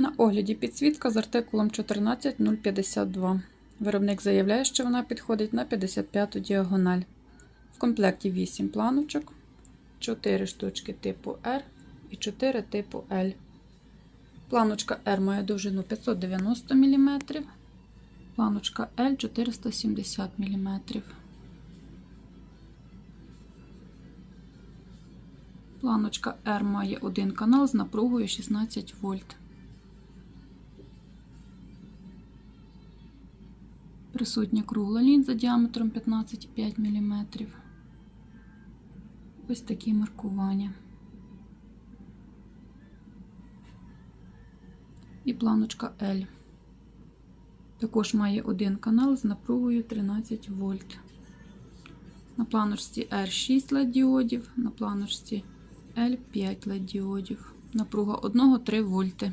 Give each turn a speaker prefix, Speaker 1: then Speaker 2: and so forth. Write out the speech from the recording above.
Speaker 1: На огляді підсвітка з артикулом 14052. Виробник заявляє, що вона підходить на 55-ту діагональ. В комплекті 8 планочок, 4 штучки типу R і 4 типу L. Планочка R має довжину 590 мм, планочка L 470 мм. Планочка R має один канал з напругою 16 вольт. Присутня кругла лінза діаметром 15,5 мм. Ось такі маркування. І планочка L. Також має один канал з напругою 13 вольт. На планочці R6 LED діодів, на планочці L5 LED діодів. Напруга 1-3 вольти.